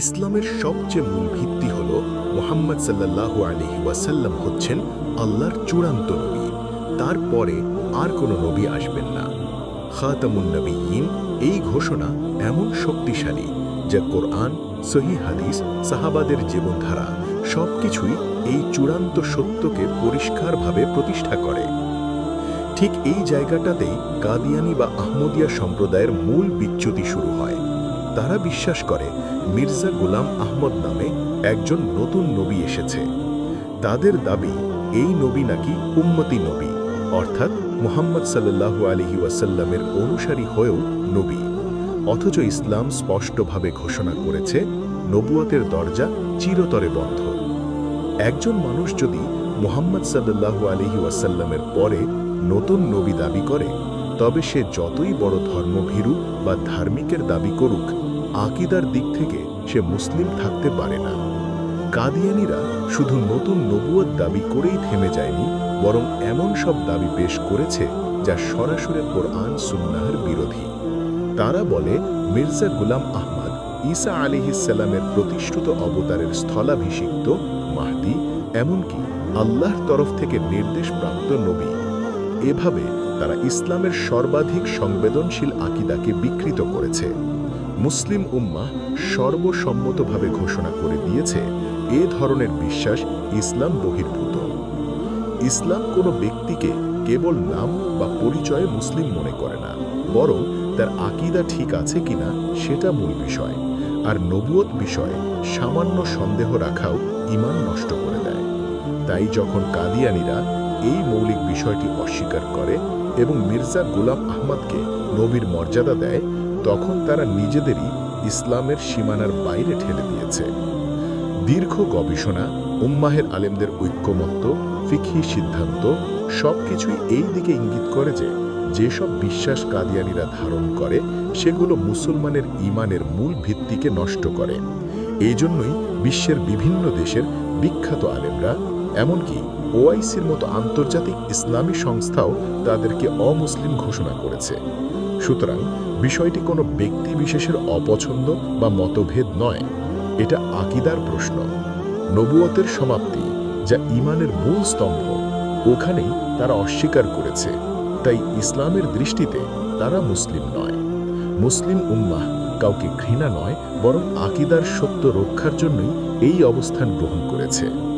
ইসলামের সবচেয়ে মূল ভিত্তি হল মোহাম্মদ সাল্লাল্লাহু আলহি ওয়াসাল্লাম হচ্ছেন আল্লাহর চূড়ান্ত নবী। তারপরে আর কোনো নবী আসবেন না। খাতামুন নবীন এই ঘোষণা এমন শক্তিশালী যা কোরআন সহি হাদিস, সাহাবাদের জীবনধারা সবকিছুই এই চূড়ান্ত সত্যকে পরিষ্কারভাবে প্রতিষ্ঠা করে। ঠিক এই জায়গাটাতেই কাদিয়ানি বা আহমদিয়া সম্প্রদায়ের মূল বিচ্যুতি শুরু হয়। তারা বিশ্বাস করে মির্জা গোলাম আহমদ নামে একজন নতুন নবী এসেছে। তাদের দাবি, এই নবী নাকি উম্মতি নবী, অর্থাৎ মুহাম্মদ সাল্লাল্লাহু আলহি ওয়াসাল্লামের অনুসারী হয়েও নবী। অথচ ইসলাম স্পষ্টভাবে ঘোষণা করেছে, নবুয়তের দরজা চিরতরে বন্ধ। একজন মানুষ যদি মুহাম্মদ সাল্লাল্লাহু আলহি ওয়াসাল্লামের পরে নতুন নবী দাবি করে, তবে সে যতই বড় ধর্মভীরু বা ধার্মিকের দাবি করুক আকিদার দিক থেকে সে মুসলিম থাকতে পারে না। কাদিয়ানিরা শুধু নতুন নবুয়ত দাবি করেই থেমে যায়নি, বরং এমন সব দাবি পেশ করেছে যা সরাসরি কোরআন সুন্নাহের বিরোধী। তারা বলে, মির্জা গুলাম আহমদ ঈসা আলিহিসাল্লামের প্রতিষ্ঠিত অবতারের স্থলাভিষিক্ত, মাহদি, এমনকি আল্লাহর তরফ থেকে নির্দেশপ্রাপ্ত নবী। এভাবে তারা ইসলামের সর্বাধিক সংবেদনশীল আকিদাকে বিকৃত করেছে। মুসলিম উম্মা সর্বসম্মতভাবে ঘোষণা করে দিয়েছে, এ ধরনের বিশ্বাস ইসলাম বহির্ভূত। ইসলাম কোনো ব্যক্তিকে কেবল নাম বা পরিচয়ে মুসলিম মনে করে না, বরং তার আকিদা ঠিক আছে কিনা সেটা মূল বিষয়, আর নবুয়ত বিষয়ে সামান্য সন্দেহ রাখাও ইমান নষ্ট করে দেয়। তাই যখন কাদিয়ানিরা এই মৌলিক বিষয়টি অস্বীকার করে এবং মির্জা গোলাম আহমদকে নবীর মর্যাদা দেয় তখন তারা নিজেদেরই ইসলামের সীমানার বাইরে ঠেলে দিয়েছে। দীর্ঘ গবেষণা, উম্মাহের আলেমদের ঐক্যমত্য, ফিকহি সিদ্ধান্ত, সবকিছুই এই দিকে ইঙ্গিত করে যে, যেসব বিশ্বাস কাদিয়ানিরা ধারণ করে, সেগুলো মুসলমানের ইমানের মূল ভিত্তিকে নষ্ট করে। এই জন্যই বিশ্বের বিভিন্ন দেশের বিখ্যাত আলেমরা, এমনকি ওআইসির মতো আন্তর্জাতিক ইসলামী সংস্থাও তাদেরকে অমুসলিম ঘোষণা করেছে। সুতরাং বিষয়টি কোনো ব্যক্তি বিশেষের অপছন্দ বা মতভেদ নয়। এটা আকিদার প্রশ্ন। নবুয়তের সমাপ্তি, যা ইমানের মূল স্তম্ভ, ওখানেই তারা অস্বীকার করেছে। তাই ইসলামের দৃষ্টিতে তারা মুসলিম নয়। মুসলিম উম্মাহ কাউকে ঘৃণা নয়, বরং আকিদার সত্য রক্ষার জন্যই এই অবস্থান গ্রহণ করেছে।